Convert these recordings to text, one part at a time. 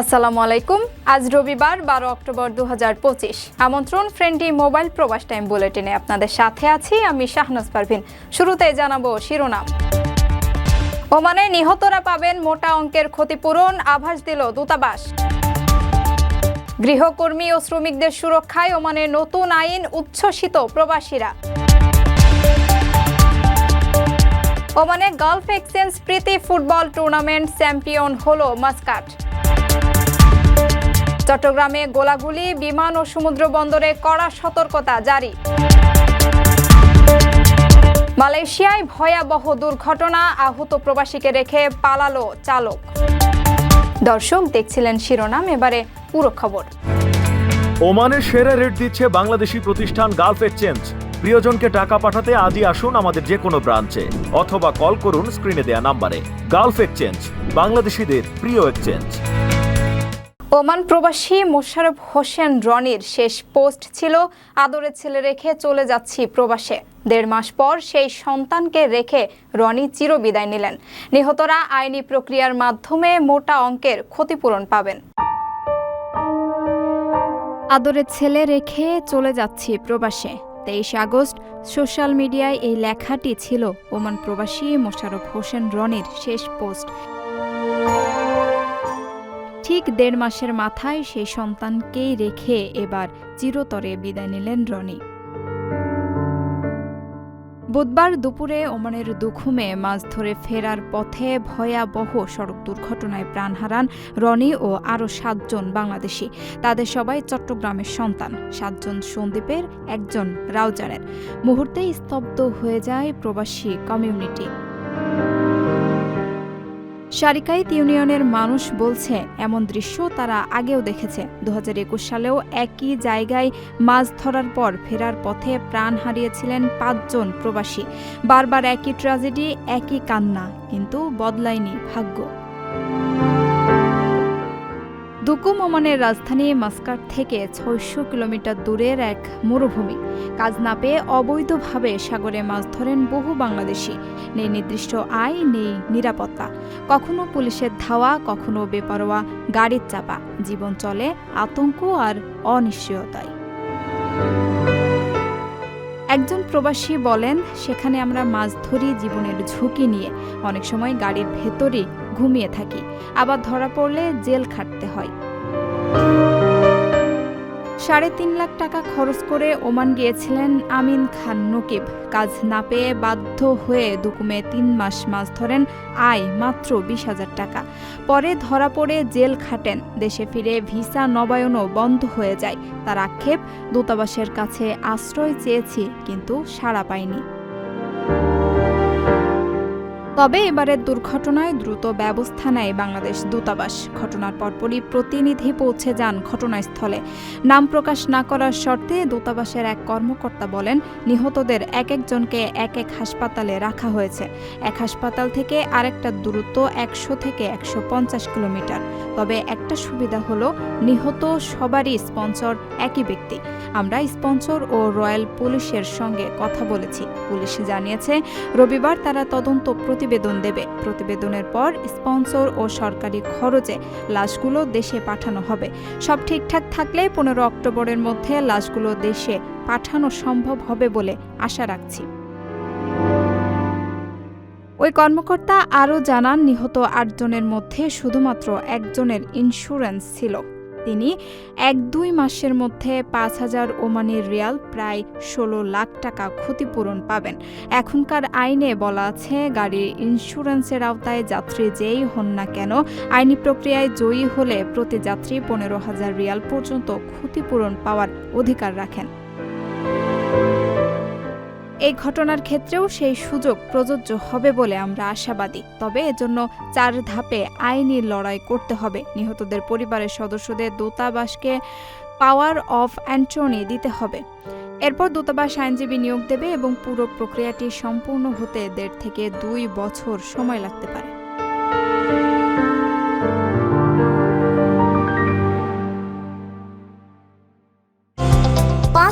আসসালামু আলাইকুম। আজ রবিবার, বারো অক্টোবর দু হাজার পঁচিশ। আমন্ত্রণ ফ্রেন্ডলি মোবাইল প্রবাস টাইম বুলেটিনে আপনাদের সাথে আছি আমি শাহনাজ পারভিন। শুরুতে জানাব শিরোনাম। ওমানে নিহতরা পাবেন মোটা অঙ্কের ক্ষতিপূরণ, আভাস দিল দূতাবাস। গৃহকর্মী ও শ্রমিকদের সুরক্ষায় ওমানের নতুন আইন উচ্ছ্বসিত প্রবাসীরা। ওমানে গলফ এক্সচেঞ্জ প্রীতি ফুটবল টুর্নামেন্ট চ্যাম্পিয়ন হলো মাস্কাট। চট্টগ্রামে গোলাগুলি, বিমান ও সমুদ্র বন্দরে কড়া সতর্কতা জারি। মালয়েশিয়ায় ভয়াবহ দুর্ঘটনা, আহত প্রবাসীকে রেখে পালালো চালক। দর্শক, দেখছিলেন শিরোনাম, এবারে পুরো খবর ওমানের সেরা রেট দিচ্ছে বাংলাদেশি প্রতিষ্ঠান গালফ এক্সচেঞ্জ। প্রিয়জনকে টাকা পাঠাতে আজই আসুন আমাদের যে কোনো ব্রাঞ্চে, অথবা কল করুন স্ক্রিনে দেয়া নাম্বারে। গালফ এক্সচেঞ্জ, বাংলাদেশিদের প্রিয় এক্সচেঞ্জ। ওমান প্রবাসী মোশারফ হোসেন রনির শেষ পোস্ট ছিল, আদরের ছেলে রেখে চলে যাচ্ছি প্রবাসে। দেড় মাস পর সেই সন্তানকে রেখে রনি চিরবিদায় নিলেন। নিহতরা আইনি প্রক্রিয়ার মাধ্যমে মোটা অঙ্কের ক্ষতিপূরণ পাবেন। আদরের ছেলে রেখে চলে যাচ্ছি প্রবাসে। তেইশ আগস্ট, সোশ্যাল মিডিয়ায় এই লেখাটি ছিল ওমান প্রবাসী মোশারফ হোসেন রনির শেষ পোস্ট। ঠিক দেড় মাসের মাথায় সেই সন্তানকেই রেখে এবার চিরতরে বিদায় নিলেন রনি। বুধবার দুপুরে ওমানের দুখুমে মাছ ধরে ফেরার পথে ভয়াবহ সড়ক দুর্ঘটনায় প্রাণ হারান রনি ও আরও সাতজন বাংলাদেশি। তাদের সবাই চট্টগ্রামের সন্তান। সাতজন সন্দীপের, একজন রাউজানের। মুহূর্তেই স্তব্ধ হয়ে যায় প্রবাসী কমিউনিটি। শারিকাইত ইউনিয়নের মানুষ বলছে, এমন দৃশ্য তারা আগেও দেখেছে। দু হাজার একুশ সালেও একই জায়গায় মাছ ধরার পর ফেরার পথে প্রাণ হারিয়েছিলেন পাঁচজন প্রবাসী। বারবার একই ট্র্যাজেডি, একই কান্না, কিন্তু বদলায়নি ভাগ্য। দুকুম ওমানের রাজধানী মাস্কাট থেকে ছয়শো কিলোমিটার দূরের এক মরুভূমি। কাজ না পেয়ে অবৈধভাবে সাগরে মাছ ধরেন বহু বাংলাদেশি। নেই নির্দিষ্ট আয় নেই নিরাপত্তা। কখনো পুলিশের ধাওয়া, কখনো বেপরোয়া, গাড়ির চাপা। জীবন চলে আতঙ্ক আর অনিশ্চয়তায়। একজন প্রবাসী বলেন, সেখানে আমরা মাছ ধরি জীবনের ঝুঁকি নিয়ে। অনেক সময় গাড়ির ভেতরে ঘুমিয়ে থাকি, আবার ধরা পড়লে জেল খাটতে হয়। সাড়ে তিন লাখ টাকা খরচ করে ওমান গিয়েছিলেন আমিন খান নকিব। কাজ না পেয়ে বাধ্য হয়ে দুকুমে তিন মাস মাছ ধরেন, আয় মাত্র বিশ হাজার টাকা। পরে ধরা পড়ে জেল খাটেন, দেশে ফিরে ভিসা নবায়নও বন্ধ হয়ে যায়। তার আক্ষেপ, দূতাবাসের কাছে আশ্রয় চেয়েছি, কিন্তু সাড়া পাইনি। তবে এবারের দুর্ঘটনায় দ্রুত ব্যবস্থা নেয় বাংলাদেশ দূতাবাস। ঘটনার পরপরই প্রতিনিধি পৌঁছে যান ঘটনাস্থলে। নাম প্রকাশ না করার শর্তে দূতাবাসের এক কর্মকর্তা বলেন, নিহতদের এক একজনকে এক এক হাসপাতালে রাখা হয়েছে। এক হাসপাতাল থেকে আরেকটা দূরত্ব একশো থেকে একশো পঞ্চাশ কিলোমিটার। তবে একটা সুবিধা হলো, নিহত সবারই স্পন্সর একই ব্যক্তি। আমরা স্পন্সর ও রয়্যাল পুলিশের সঙ্গে কথা বলেছি। পুলিশ জানিয়েছে, রবিবার তারা তদন্ত প্রতিবেদন দেবে। প্রতিবেদনের পর স্পন্সর ও সরকারি খরচে লাশগুলো দেশে পাঠানো হবে। সব ঠিকঠাক থাকলে পনেরো অক্টোবরের মধ্যে লাশগুলো দেশে পাঠানো সম্ভব হবে বলে আশা রাখছি। ওই কর্মকর্তা আরও জানান, নিহত আটজনের মধ্যে শুধুমাত্র একজনের ইন্স্যুরেন্স ছিল। তিনি এক দুই মাসের মধ্যে পাঁচ হাজার ওমানের রিয়াল প্রায় ষোলো লাখ টাকা ক্ষতিপূরণ পাবেন। এখনকার আইনে বলা আছে, গাড়ির ইন্স্যুরেন্সের আওতায় যাত্রী যেই হন না কেন, আইনি প্রক্রিয়ায় জয়ী হলে প্রতি যাত্রী পনেরো হাজার রিয়াল পর্যন্ত ক্ষতিপূরণ পাওয়ার অধিকার রাখেন। এই ঘটনার ক্ষেত্রেও সেই সুযোগ প্রযোজ্য হবে বলে আমরা আশাবাদী। তবে এজন্য চার ধাপে আইনি লড়াই করতে হবে। নিহতদের পরিবারের সদস্যদের দূতাবাসকে পাওয়ার অফ অ্যান্টনি দিতে হবে। এরপর দূতাবাস আইনজীবী নিয়োগ দেবে এবং পুরো প্রক্রিয়াটি সম্পূর্ণ হতে দেড় থেকে দুই বছর সময় লাগতে পারে।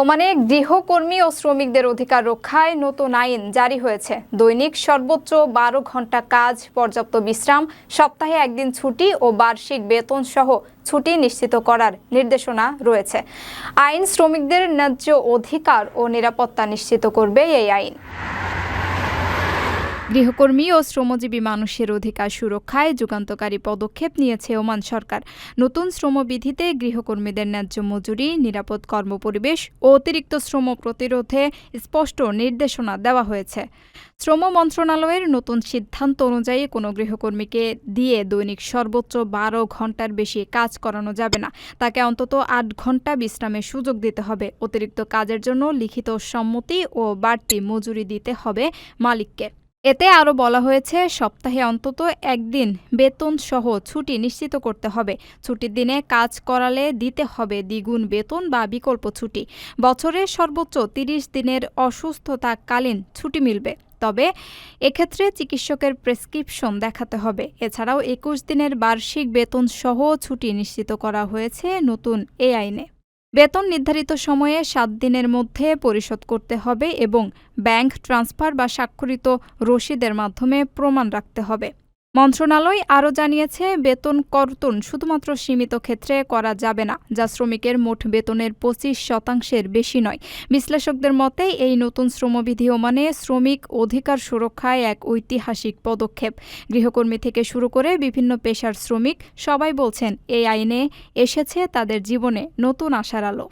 ওমানে গৃহকর্মী ও শ্রমিকদের অধিকার রক্ষায় নতুন আইন জারি হয়েছে। দৈনিক সর্বোচ্চ বারো ঘণ্টা কাজ, পর্যাপ্ত বিশ্রাম, সপ্তাহে একদিন ছুটি ও বার্ষিক বেতন সহ ছুটি নিশ্চিত করার নির্দেশনা রয়েছে। আইন শ্রমিকদের ন্যায্য অধিকার ও নিরাপত্তা নিশ্চিত করবে এই আইন। গৃহকর্মী ও শ্রমজীবী মানুষের অধিকার সুরক্ষায় যুগান্তকারী পদক্ষেপ নিয়েছে ওমান সরকার। নতুন শ্রমবিধিতে গৃহকর্মীদের ন্যায্য মজুরি, নিরাপদ কর্মপরিবেশ ও অতিরিক্ত শ্রম প্রতিরোধে স্পষ্ট নির্দেশনা দেওয়া হয়েছে। শ্রম মন্ত্রণালয়ের নতুন সিদ্ধান্ত অনুযায়ী কোনো গৃহকর্মীকে দিয়ে দৈনিক সর্বোচ্চ বারো ঘণ্টার বেশি কাজ করানো যাবে না। তাকে অন্তত আট ঘণ্টা বিশ্রামের সুযোগ দিতে হবে। অতিরিক্ত কাজের জন্য লিখিত সম্মতি ও বাড়তি মজুরি দিতে হবে মালিককে। এতে আরও বলা হয়েছে, সপ্তাহে অন্তত একদিন বেতন সহ ছুটি নিশ্চিত করতে হবে। ছুটির দিনে কাজ করালে দিতে হবে দ্বিগুণ বেতন বা বিকল্প ছুটি। বছরে সর্বোচ্চ তিরিশ দিনের অসুস্থতাকালীন ছুটি মিলবে। তবে এক্ষেত্রে চিকিৎসকের প্রেসক্রিপশন দেখাতে হবে। এছাড়াও একুশ দিনের বার্ষিক বেতন সহ ছুটি নিশ্চিত করা হয়েছে নতুন এ আইনে। বেতন নির্ধারিত সময়ে সাত দিনের মধ্যে পরিশোধ করতে হবে এবং ব্যাংক ট্রান্সফার বা স্বাক্ষরিত রসিদের মাধ্যমে প্রমাণ রাখতে হবে। মন্ত্রণালয় আরও জানিয়েছে, বেতন কর্তন শুধুমাত্র সীমিত ক্ষেত্রে করা যাবে না, যা শ্রমিকের মোট বেতনের পঁচিশ শতাংশের বেশি নয়। বিশ্লেষকদের মতে, এই নতুন শ্রমবিধি মানে শ্রমিক অধিকার সুরক্ষায় এক ঐতিহাসিক পদক্ষেপ। গৃহকর্মী থেকে শুরু করে বিভিন্ন পেশার শ্রমিক সবাই বলছেন, এই আইনে এসেছে তাদের জীবনে নতুন আশার আলো।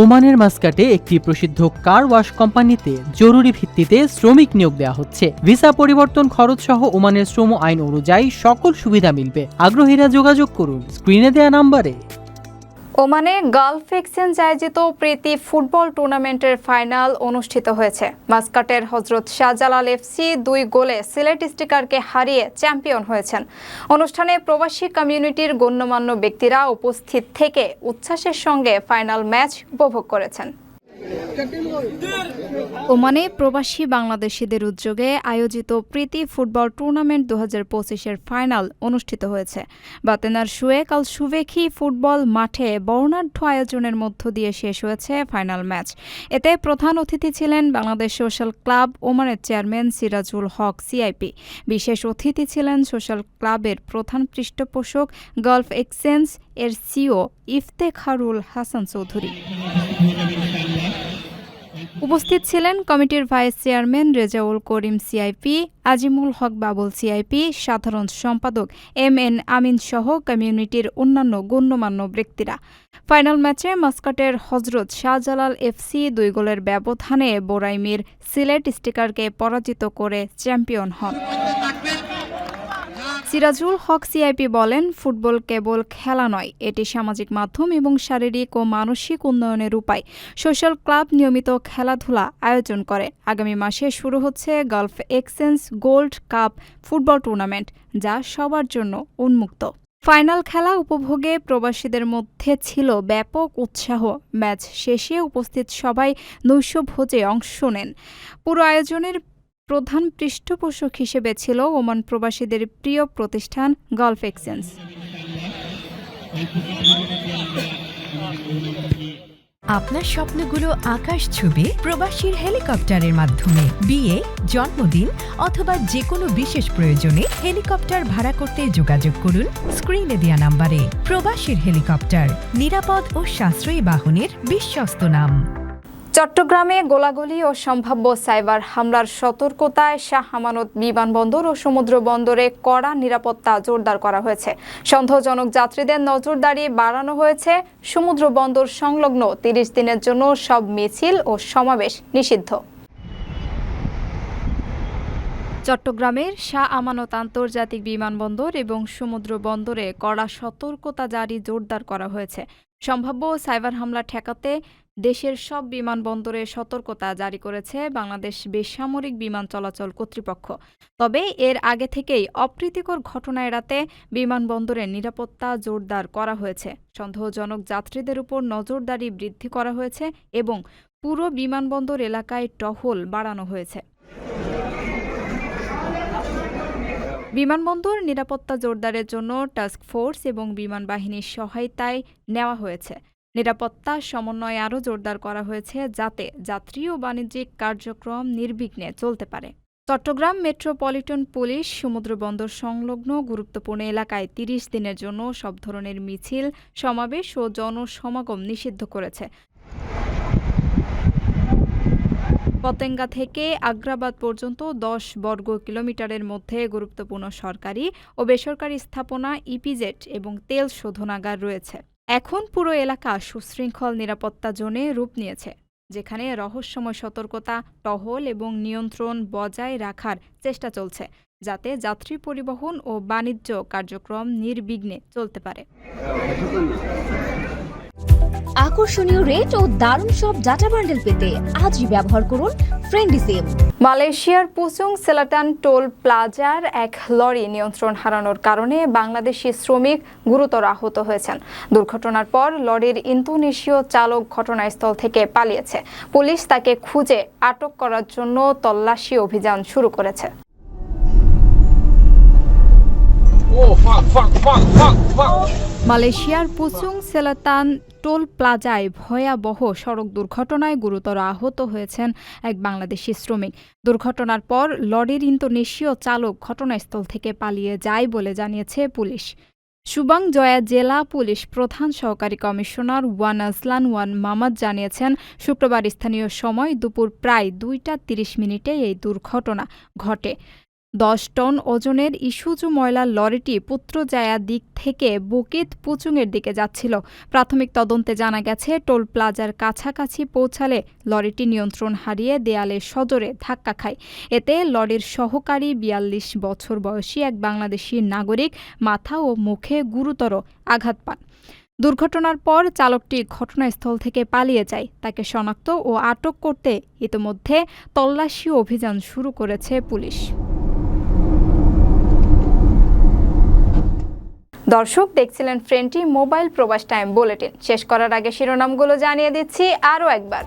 ওমানের মাস্কাটে একটি প্রসিদ্ধ কার ওয়াশ কোম্পানিতে জরুরি ভিত্তিতে শ্রমিক নিয়োগ দেওয়া হচ্ছে। ভিসা পরিবর্তন খরচ সহ ওমানের শ্রম আইন অনুযায়ী সকল সুবিধা মিলবে। আগ্রহীরা যোগাযোগ করুন। স্ক্রিনে দেয়া নাম্বারে ওমানে গালফ এক্সচেঞ্জ আয়োজিত প্রীতি ফুটবল টুর্নামেন্টের ফাইনাল অনুষ্ঠিত হয়েছে। মাস্কাটের হজরত শাহজালাল এফসি দুই গোলে সিলেট স্টিকারকে হারিয়ে চ্যাম্পিয়ন হয়েছেন। অনুষ্ঠানে প্রবাসী কমিউনিটির গণ্যমান্য ব্যক্তিরা উপস্থিত থেকে উচ্ছ্বাসের সঙ্গে ফাইনাল ম্যাচ উপভোগ করেছেন। ওমানে প্রবাসী বাংলাদেশিদের উদ্যোগে আয়োজিত প্রীতি ফুটবল টুর্নামেন্ট দু হাজার পঁচিশের ফাইনাল অনুষ্ঠিত হয়েছে। বাতেনার সুয়েক আল সুবেখি ফুটবল মাঠে বর্ণাঢ্য আয়োজনের মধ্য দিয়ে শেষ হয়েছে ফাইনাল ম্যাচ। এতে প্রধান অতিথি ছিলেন বাংলাদেশ সোশ্যাল ক্লাব ওমানের চেয়ারম্যান সিরাজুল হক, সিআইপি। বিশেষ অতিথি ছিলেন সোশ্যাল ক্লাবের প্রধান পৃষ্ঠপোষক গলফ এক্সচেঞ্জ এর সিও ইফতেখারুল হাসান চৌধুরী। উপস্থিত ছিলেন কমিটির vice chairman Rezaul Karim CIP, Azimul Haque Babul CIP, সাধারণ সম্পাদক এম এন আমিন সহ কমিউনিটির অন্যান্য গণ্যমান্য ব্যক্তিরা। ফাইনাল ম্যাচে মাস্কাটের হজরত শাহজালাল এফসি দুই গোলের ব্যবধানে বোরাইমির সিলেট স্টিকারকে পরাজিত করে চ্যাম্পিয়ন হন। সিরাজুল হক সিআইপি বলেন, ফুটবল কেবল খেলা নয়, এটি সামাজিক মাধ্যম এবং শারীরিক ও মানসিক উন্নয়নের উপায়। সোশ্যাল ক্লাব নিয়মিত খেলাধুলা আয়োজন করে। আগামী মাসে শুরু হচ্ছে Gulf exchange gold cup football tournament, যা সবার জন্য উন্মুক্ত। ফাইনাল খেলা উপভোগে প্রবাসীদের মধ্যে ছিল ব্যাপক উৎসাহ। ম্যাচ শেষে উপস্থিত সবাই নৈশভোজে অংশ নেন। পুরো আয়োজনের প্রধান পৃষ্ঠপোষক হিসেবে ছিল ওমান প্রবাসীদের প্রিয় প্রতিষ্ঠান গলফ এক্সচেঞ্জ আপনার স্বপ্নগুলো আকাশ ছুবে প্রবাসীর হেলিকপ্টারের মাধ্যমে। বিয়ে, জন্মদিন অথবা যে কোনো বিশেষ প্রয়োজনে হেলিকপ্টার ভাড়া করতে যোগাযোগ করুন স্ক্রিনে দেওয়া নাম্বারে। প্রবাসীর হেলিকপ্টার, নিরাপদ ও সাশ্রয়ী বাহনের বিশ্বস্ত নাম। চট্টগ্রামে গোলাগুলি ও সম্ভাব্য সাইবার হামলার সতর্কতায় শাহ আমানত বিমানবন্দর ও সমুদ্র বন্দরে কড়া নিরাপত্তা জোরদার করা হয়েছে। সন্দেহজনক যাত্রীদের নজরদারি বাড়ানো হয়েছে। সমুদ্র বন্দর সংলগ্ন তিরিশ দিনের জন্য সব মিছিল ও সমাবেশ নিষিদ্ধ। চট্টগ্রামের শাহ আমানত আন্তর্জাতিক বিমানবন্দর এবং সমুদ্র বন্দরে কড়া সতর্কতা জারি জোরদার করা হয়েছে। সম্ভাব্য সাইবার হামলা ঠেকাতে দেশের সব বিমানবন্দরে সতর্কতা জারি করেছে বাংলাদেশ বেসামরিক বিমান চলাচল কর্তৃপক্ষ। তবে এর আগে থেকেই অপ্রীতিকর ঘটনা এড়াতে বিমানবন্দরের নিরাপত্তা জোরদার করা হয়েছে। সন্দেহজনক যাত্রীদের উপর নজরদারি বৃদ্ধি করা হয়েছে এবং পুরো বিমানবন্দর এলাকায় টহল বাড়ানো হয়েছে। বিমানবন্দর নিরাপত্তা জোরদারের জন্য টাস্ক ফোর্স এবং বিমান বাহিনীর সহায়তায় নেওয়া হয়েছে। নিরাপত্তা সমন্বয় আরও জোরদার করা হয়েছে যাতে যাত্রী ও বাণিজ্যিক কার্যক্রম নির্বিঘ্নে চলতে পারে। চট্টগ্রাম মেট্রোপলিটন পুলিশ সমুদ্রবন্দর সংলগ্ন গুরুত্বপূর্ণ এলাকায় তিরিশ দিনের জন্য সব ধরনের মিছিল, সমাবেশ ও জনসমাগম নিষিদ্ধ করেছে। পতেঙ্গা থেকে আগ্রাবাদ পর্যন্ত দশ বর্গ কিলোমিটারের মধ্যে গুরুত্বপূর্ণ সরকারি ও বেসরকারি স্থাপনা ইপিজেড এবং তেল শোধনাগার রয়েছে। এখন পুরো এলাকা সুশৃঙ্খল নিরাপত্তা জোনে রূপ নিয়েছে, যেখানে রহস্যময় সতর্কতা, টহল এবং নিয়ন্ত্রণ বজায় রাখার চেষ্টা চলছে, যাতে যাত্রী পরিবহন ও বাণিজ্য কার্যক্রম নির্বিঘ্নে চলতে পারে। আকর্ষণীয় রেট ও দারুণ সব ডাটা বান্ডেল পেতে আজই ব্যবহার করুন ফ্রেন্ডি সিম মালয়েশিয়ার পুসুং সেলাটান টোল প্লাজার এক লরি নিয়ন্ত্রণ হারানোর কারণে বাংলাদেশি শ্রমিক গুরুতর আহত হয়েছেন। দুর্ঘটনার পর লরির ইন্দোনেশীয় চালক ঘটনাস্থল থেকে পালিয়েছে। পুলিশ তাকে খুঁজে আটক করার জন্য তল্লাশি অভিযান শুরু করেছে। মালয়েশিয়ার পুসুং সেলাতান টোল প্লাজায় ভয়াবহ সড়ক দুর্ঘটনায় গুরুতর আহত হয়েছেন এক বাংলাদেশি শ্রমিক। দুর্ঘটনার পর লরির ইন্দোনেশীয় চালক ঘটনাস্থল থেকে পালিয়ে যায় বলে জানিয়েছে পুলিশ। সুবাং জয়া জেলা পুলিশ প্রধান সহকারী commissioner Wan Azlan Wan Mamat জানিয়েছেন, শুক্রবার স্থানীয় সময় দুপুর প্রায় দুইটা তিরিশ মিনিটে এই দুর্ঘটনা ঘটে। দশ টন ওজনের ইস্যুজু ময়লার লরিটি পুত্রজায়া দিক থেকে বুকিত পুচুংয়ের দিকে যাচ্ছিল। প্রাথমিক তদন্তে জানা গেছে, টোল প্লাজার কাছাকাছি পৌঁছালে লরিটি নিয়ন্ত্রণ হারিয়ে দেয়ালে সজোরে ধাক্কা খায়। এতে লরির সহকারী বিয়াল্লিশ বছর বয়সী এক বাংলাদেশি নাগরিক মাথা ও মুখে গুরুতর আঘাত পান। দুর্ঘটনার পর চালকটি ঘটনাস্থল থেকে পালিয়ে যায়। তাকে শনাক্ত ও আটক করতে ইতোমধ্যে তল্লাশি অভিযান শুরু করেছে পুলিশ। দর্শক, দেখছিলেন ফ্রেন্ডটি মোবাইল প্রবাস টাইম বুলেটিন। শেষ করার আগে শিরোনামগুলো জানিয়ে দিচ্ছি আরও একবার।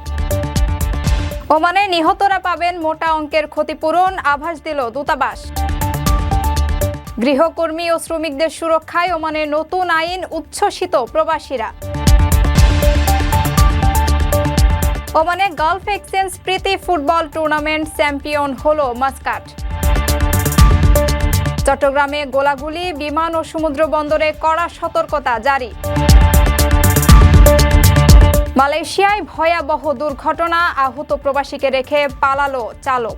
ওমানে নিহতরা পাবেন মোটা অঙ্কের ক্ষতিপূরণ, আভাস দিল দূতাবাস। গৃহকর্মী ও শ্রমিকদের সুরক্ষায় ওমানে নতুন আইন উচ্ছ্বসিত প্রবাসীরা। ওমানে গলফ এক্সচেঞ্জ প্রীতি ফুটবল টুর্নামেন্ট চ্যাম্পিয়ন হল মাস্কাট। চট্টগ্রামে গোলাগুলি, বিমান ও সমুদ্র বন্দরে কড়া সতর্কতা জারি। মালয়েশিয়ায় ভয়াবহ দুর্ঘটনা, আহত প্রবাসীকে রেখে পালালো চালক।